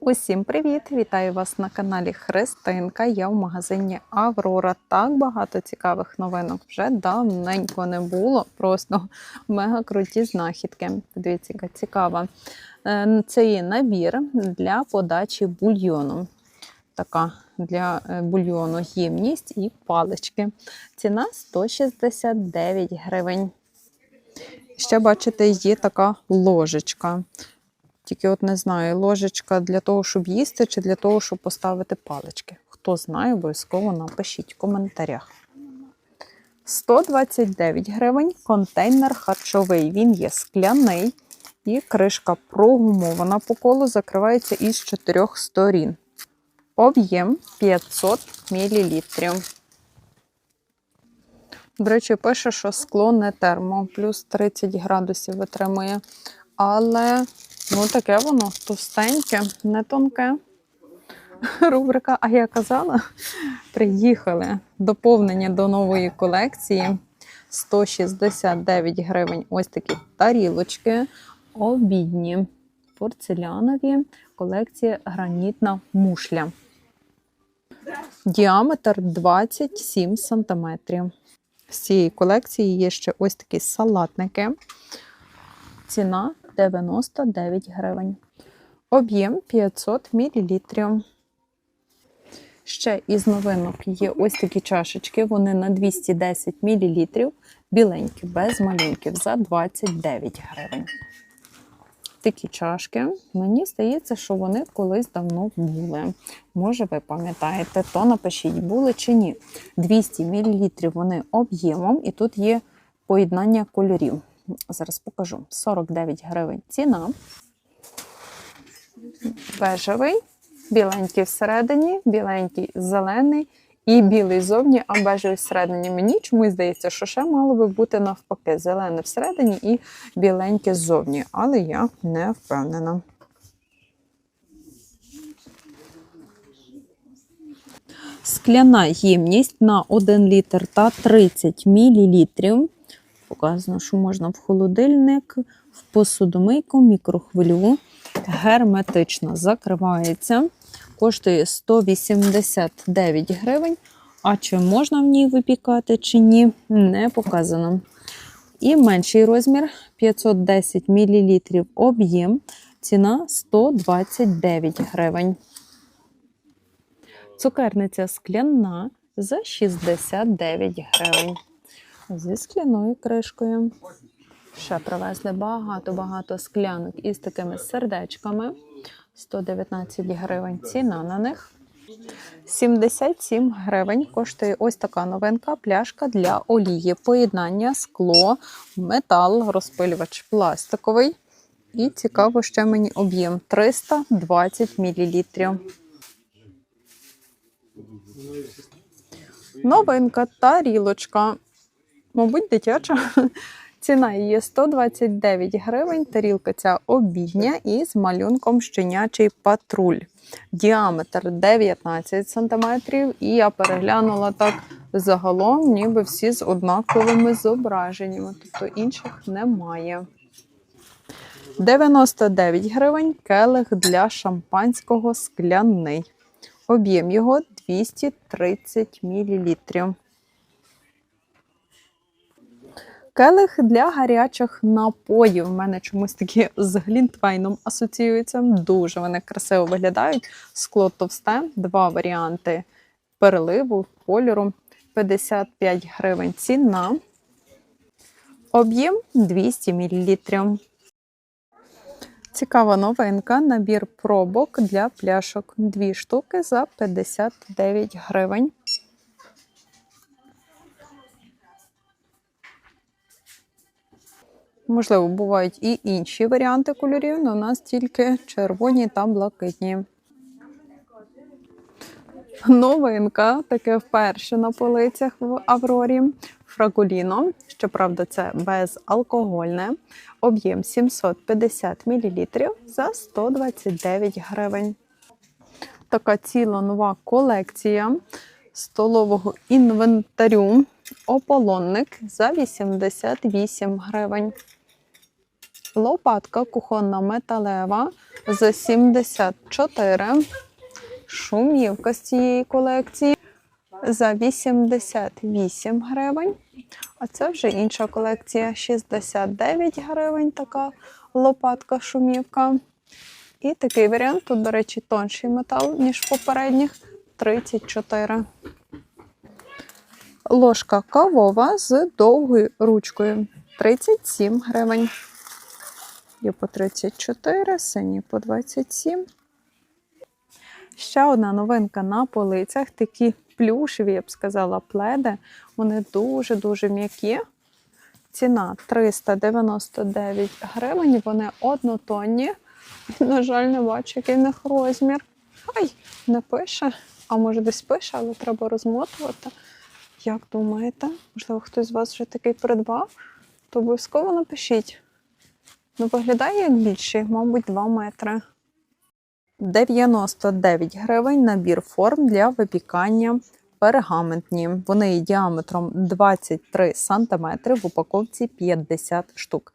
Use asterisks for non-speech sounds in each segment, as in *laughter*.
Усім привіт! Вітаю вас на каналі Христинка. Я в магазині Аврора. Так багато цікавих новинок вже давненько не було. Просто мега круті знахідки. Подивіться, яка цікава. Е, Це є набір для подачі бульйону. Така для е, бульйону ємність і палички. Ціна 169 гривень. Ще бачите, є така ложечка. Тільки от не знаю, ложечка для того, щоб їсти, чи для того, щоб поставити палички. Хто знає, обов'язково напишіть в коментарях. 129 гривень контейнер харчовий. Він є скляний і кришка прогумована по колу, закривається із чотирьох сторін. Об'єм 500 мл. До речі, пише, що скло не термо, плюс 30 градусів витримує. Але Ну, таке воно товстеньке, не тонке. *laughs* Рубрика, а я казала, приїхали доповнення до нової колекції. 169 гривень. Ось такі тарілочки, обідні, порцелянові, колекція гранітна мушля. Діаметр 27 см. З цієї колекції є ще ось такі салатники. Ціна 99 гривень. Об'єм 500 мл. Ще із новинок є ось такі чашечки. Вони на 210 мл. Біленькі, без малюнків за 29 гривень. Такі чашки. Мені здається, що вони колись давно були. Може, ви пам'ятаєте, то напишіть, були чи ні. 200 мл вони об'ємом, і тут є поєднання кольорів. Зараз покажу. 49 гривень ціна. Бежевий, біленький всередині, біленький зелений і білий зовні, а бежевий всередині. Мені чомусь здається, що ще мало би бути навпаки. Зелене всередині і біленьке ззовні, але я не впевнена. Скляна ємність на 1 літр та 30 мл. Показано, що можна в холодильник, в посудомийку, мікрохвильову. Герметично закривається. Коштує 189 гривень. А чи можна в ній випікати, чи ні, не показано. І менший розмір 510 мл об'єм. Ціна 129 гривень. Цукерниця скляна за 69 гривень зі скляною кришкою. Ще привезли багато-багато склянок із такими сердечками. 119 гривень ціна на них. 77 гривень коштує ось така новинка пляшка для олії. Поєднання, скло, метал, розпилювач пластиковий. І цікаво, ще мені об'єм 320 мл. Новинка тарілочка мабуть, дитяча. Ціна її 129 гривень. Тарілка ця обідня із малюнком щенячий патруль. Діаметр 19 см. І я переглянула так загалом, ніби всі з однаковими зображеннями. Тобто інших немає. 99 гривень келих для шампанського скляний. Об'єм його 230 мл. Келих для гарячих напоїв. У мене чомусь такі з глінтвейном асоціюються. Дуже вони красиво виглядають. Скло товсте, два варіанти переливу, кольору 55 гривень. Ціна. Об'єм 200 мл. Цікава новинка. Набір пробок для пляшок. Дві штуки за 59 гривень. Можливо, бувають і інші варіанти кольорів, але у нас тільки червоні та блакитні. Новинка, таке вперше на полицях в Аврорі. Фрагуліно. Щоправда, це безалкогольне. Об'єм 750 мл за 129 гривень. Така ціла нова колекція столового інвентарю. Ополонник за 88 гривень. Лопатка кухонна металева за 74. Шумівка з цієї колекції за 88 гривень. А це вже інша колекція 69 гривень така лопатка шумівка. І такий варіант, тут, до речі, тонший метал, ніж попередніх 34. Ложка кавова з довгою ручкою 37 гривень. Є по 34, сині по 27. Ще одна новинка на полицях. Такі плюшеві, я б сказала, пледи. Вони дуже-дуже м'які. Ціна 399 гривень. Вони однотонні. На жаль, не бачу, який в них розмір. Ай, не пише. А може десь пише, але треба розмотувати. Як думаєте? Можливо, хтось з вас вже такий придбав? То обов'язково напишіть. Ну, виглядає як більший, мабуть, 2 метри. 99 гривень набір форм для випікання пергаментні. Вони є діаметром 23 см, в упаковці 50 штук.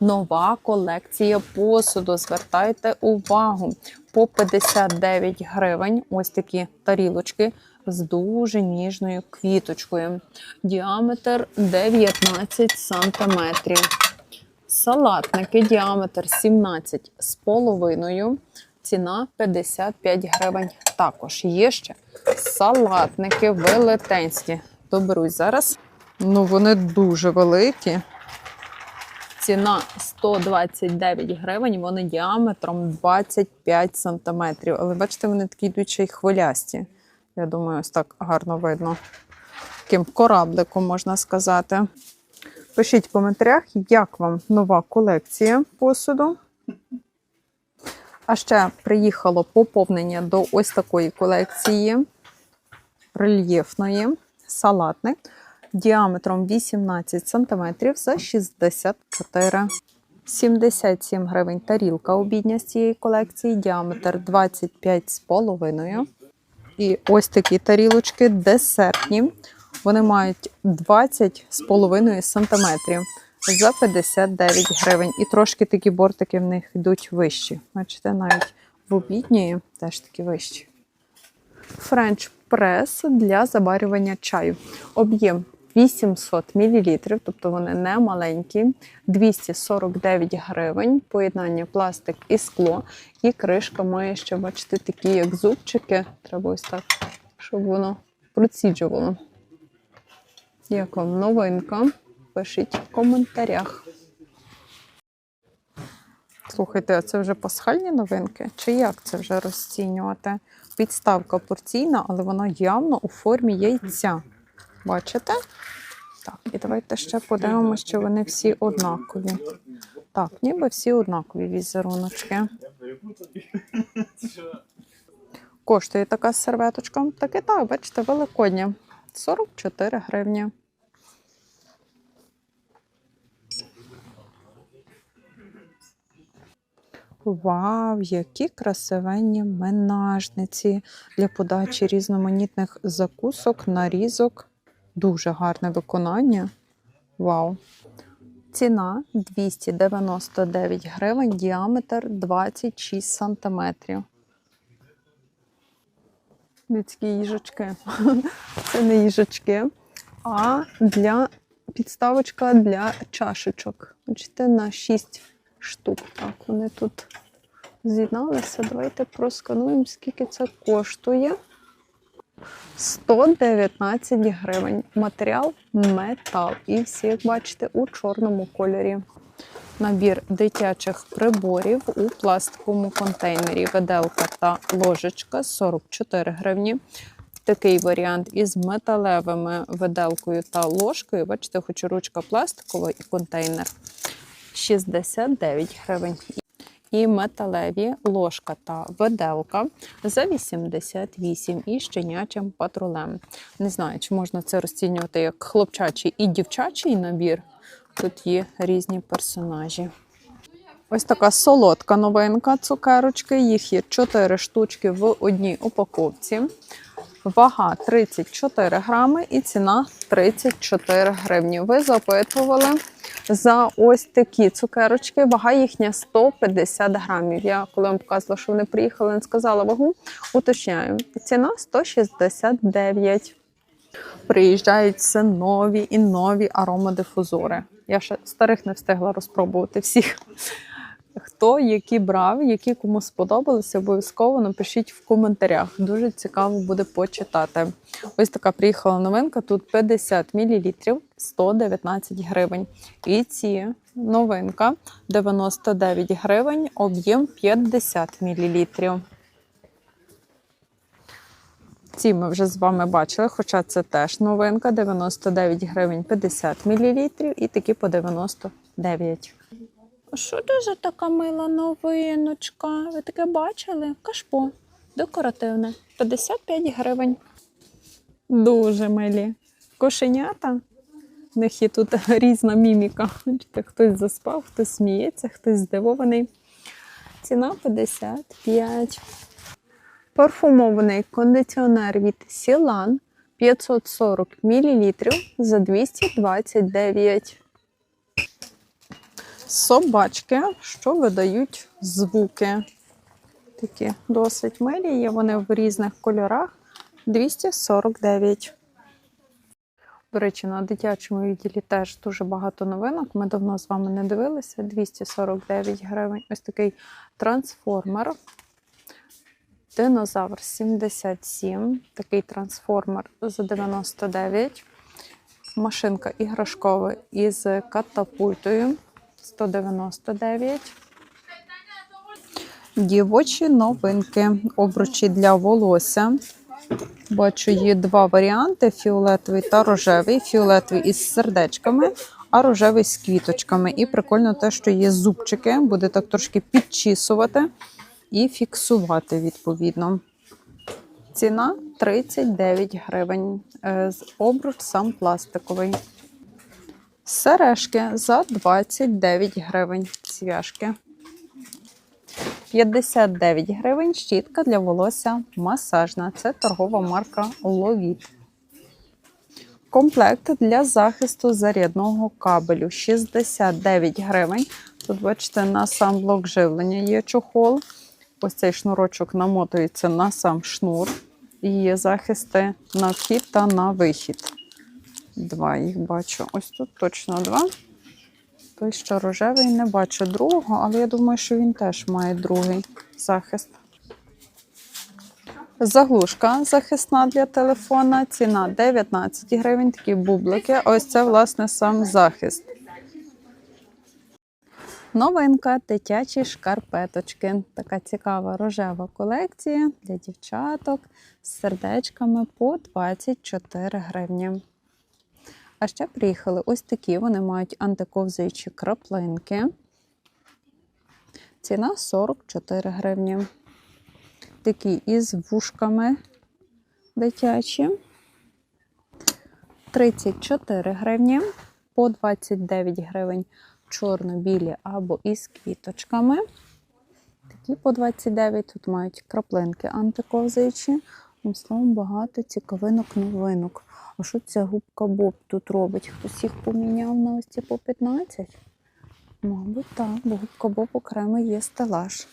Нова колекція посуду. Звертайте увагу. По 59 гривень. Ось такі тарілочки з дуже ніжною квіточкою. Діаметр 19 сантиметрів. Салатники діаметр 17 з половиною. Ціна 55 гривень. Також є ще салатники велетенські. Доберусь зараз. Ну, вони дуже великі. Ціна 129 гривень, вони діаметром 25 сантиметрів. Але бачите, вони такі йдуть ще й хвилясті. Я думаю, ось так гарно видно. Таким корабликом можна сказати. Пишіть в коментарях, як вам нова колекція посуду. А ще приїхало поповнення до ось такої колекції рельєфної салатник діаметром 18 см за 64 77 гривень тарілка обідня з цієї колекції, діаметр 25,5. І ось такі тарілочки десертні. Вони мають 20,5 см за 59 гривень. І трошки такі бортики в них йдуть вищі. Бачите, навіть в обідньої теж такі вищі. Френч прес для заварювання чаю. Об'єм 800 мл, тобто вони не маленькі, 249 гривень, поєднання пластик і скло. І кришка має ще, бачите, такі як зубчики. Треба ось так, щоб воно проціджувало. Як вам новинка? Пишіть в коментарях. Слухайте, а це вже пасхальні новинки? Чи як це вже розцінювати? Підставка порційна, але вона явно у формі яйця. Бачите? Так, і давайте ще подивимося, що вони всі однакові. Так, ніби всі однакові візеруночки. Коштує така серветочка. Так і так, бачите, великодня. 44 гривні. Вау, які красивенні менажниці для подачі різноманітних закусок, нарізок. Дуже гарне виконання. Вау. Ціна 299 гривень, діаметр 26 сантиметрів. Людські їжачки. *laughs* Це не їжачки, а для підставочка для чашечок. Бачите, на 6 штук. Так, вони тут з'єдналися. Давайте проскануємо, скільки це коштує. 119 гривень. Матеріал метал. І всі, як бачите, у чорному кольорі. Набір дитячих приборів у пластиковому контейнері. Виделка та ложечка 44 гривні. Такий варіант із металевими виделкою та ложкою. Бачите, хоч ручка пластикова і контейнер 69 гривень. І металеві ложка та виделка за 88 і щенячим патрулем. Не знаю, чи можна це розцінювати як хлопчачий і дівчачий набір. Тут є різні персонажі. Ось така солодка новинка цукерочки. Їх є 4 штучки в одній упаковці. Вага 34 грами і ціна 34 гривні. Ви запитували, за ось такі цукерочки. Вага їхня 150 грамів. Я коли вам показувала, що вони приїхали, не сказала вагу, уточняю. Ціна 169. Приїжджають все нові і нові аромадифузори. Я ще старих не встигла розпробувати всіх. Хто які брав, які кому сподобалися, обов'язково напишіть в коментарях. Дуже цікаво буде почитати. Ось така приїхала новинка. Тут 50 мл, 119 гривень. І ці новинка 99 гривень, об'єм 50 мл. Ці ми вже з вами бачили, хоча це теж новинка 99 гривень 50 мл і такі по 99. Що за така мила новиночка? Ви таке бачили? Кашпо. Декоративне. 55 гривень. Дуже милі. Кошенята. В них є тут *laughs* різна міміка. Хтось заспав, хтось сміється, хтось здивований. Ціна 55. Парфумований кондиціонер від Сілан 540 мл за 229. Собачки, що видають звуки. Такі досить милі, є вони в різних кольорах. 249. До речі, на дитячому відділі теж дуже багато новинок. Ми давно з вами не дивилися. 249 гривень. Ось такий трансформер. Динозавр 77. Такий трансформер за 99. Машинка іграшкова із катапультою 199. Дівочі новинки. Обручі для волосся. Бачу, є два варіанти: фіолетовий та рожевий. Фіолетовий із сердечками, а рожевий з квіточками. І прикольно те, що є зубчики, буде так трошки підчісувати і фіксувати відповідно. Ціна 39 гривень. Е, Обруч сам пластиковий. Сережки за 29 гривень. Цвяшки. 59 гривень щітка для волосся масажна. Це торгова марка Ловіт. Комплект для захисту зарядного кабелю 69 гривень. Тут, бачите, на сам блок живлення є чохол. Ось цей шнурочок намотується на сам шнур. І є захисти на вхід та на вихід. Два їх бачу. Ось тут точно два. Той, що рожевий, не бачу другого, але я думаю, що він теж має другий захист. Заглушка захисна для телефона. Ціна 19 гривень, такі бублики. Ось це, власне, сам захист. Новинка дитячі шкарпеточки. Така цікава рожева колекція для дівчаток з сердечками по 24 гривні. А ще приїхали ось такі. Вони мають антиковзаючі краплинки. Ціна 44 гривні. Такі із вушками дитячі. 34 гривні по 29 гривень чорно-білі або із квіточками. Такі по 29 тут мають краплинки антиковзаючі. Одним словом, багато цікавинок новинок. А що ця губка Боб тут робить? Хтось їх поміняв на ось ці по 15? Мабуть, так, бо губка Боб окремо є стелаж.